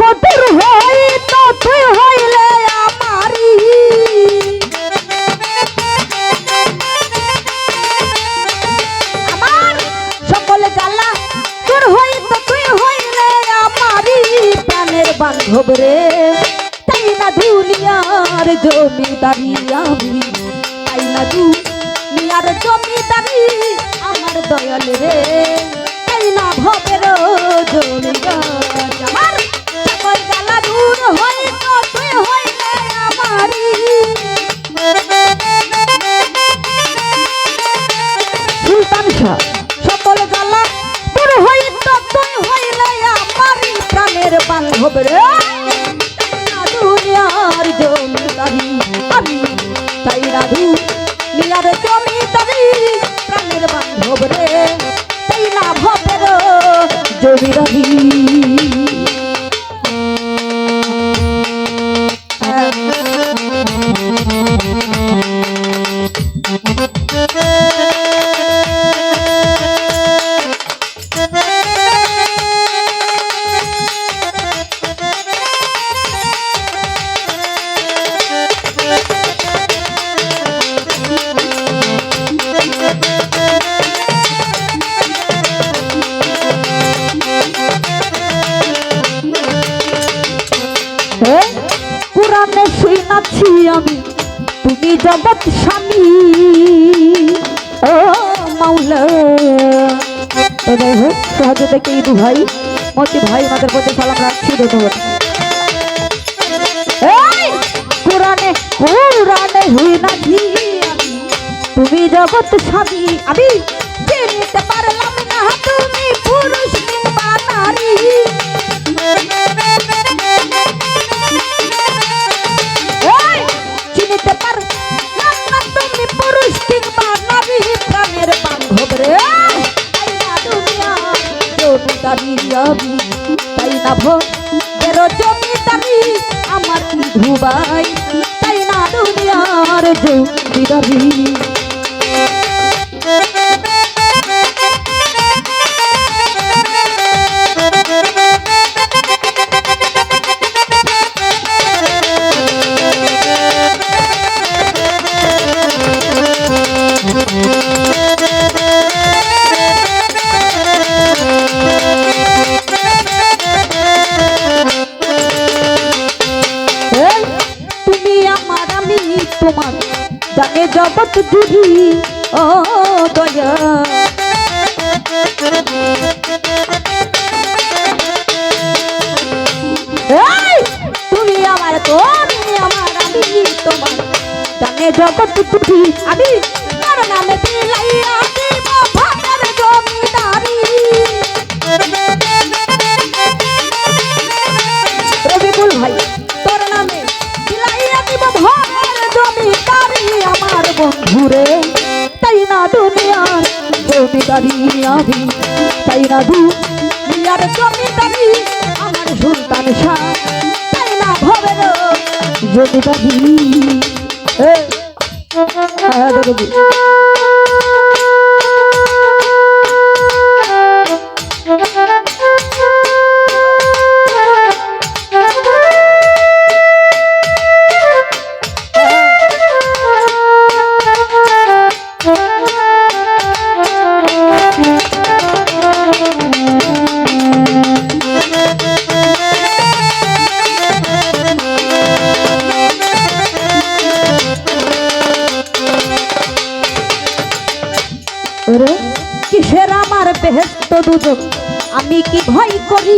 কদর হইত তুই হইলে আমারি সকল জ্বালা তোর হইত হইলে আমারি প্রাণের বান্ধব রে, তাই না দুনিয়ার জমিদারি আমি? তাই না দুনিয়ার জমিদারি আমার দয়াল রে, তাই না ভবের জমিদার? শুনাচ্ছি আমি, তুমি জগৎ স্বামী। ও ভাই, মতি ভাই, আমাদের প্রতি সালাম রাখছি, ধন্যবাদ। শুনাচ্ছি আমি, তুমি জগৎ স্বামী। আমি পারলাম না তুমি পুরুষ আমি তাই না ভোগের জমিদারি আমার ধুবাই? তাই না দুনিয়ার জমিদারি জগৎ জুড়ি ও দয়া। তুমি আমার তুমি আমার আমি তোমার। জানে জগৎ জুড়ি আমি নামে দিলাইয়া বন্ধুরে তাই না দুনিয়ার জমিদারি আমি তাই না দুনিয়ার জমিদারি আমার সন্তান তাই না ভবের জমিদারি এ, দুজন আমি কি ভয় করি?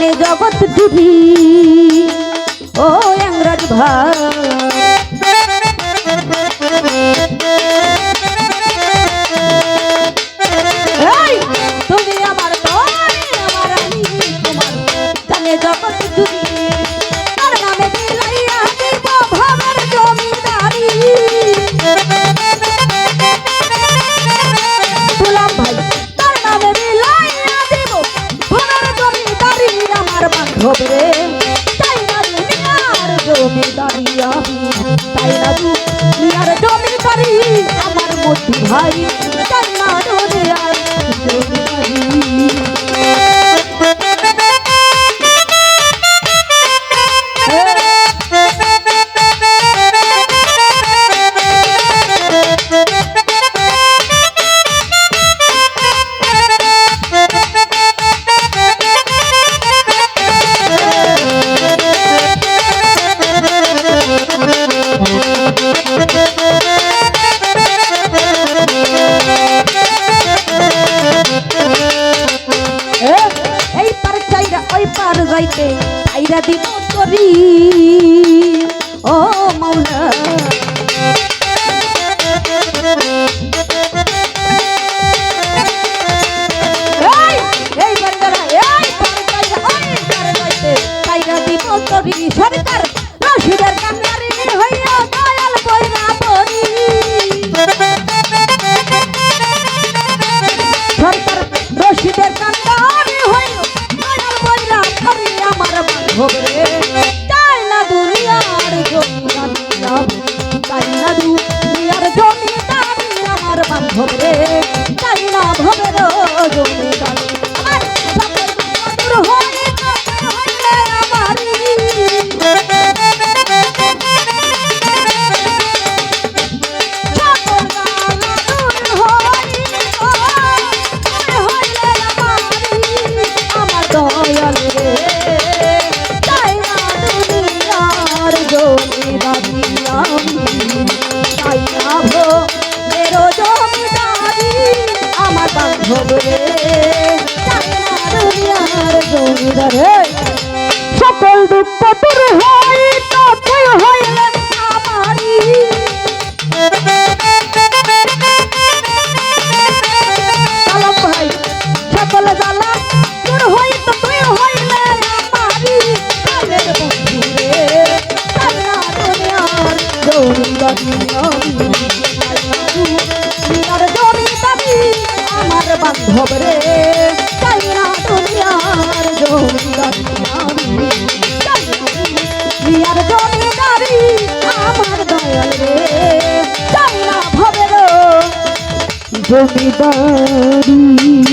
জানে জগৎ জুড়ি ও ইংরাজ ভাই। তুমি আমার তোমার আমি তোমার জানে জগৎ জুড়ি মতি আমার বান্ধব জমিদারি।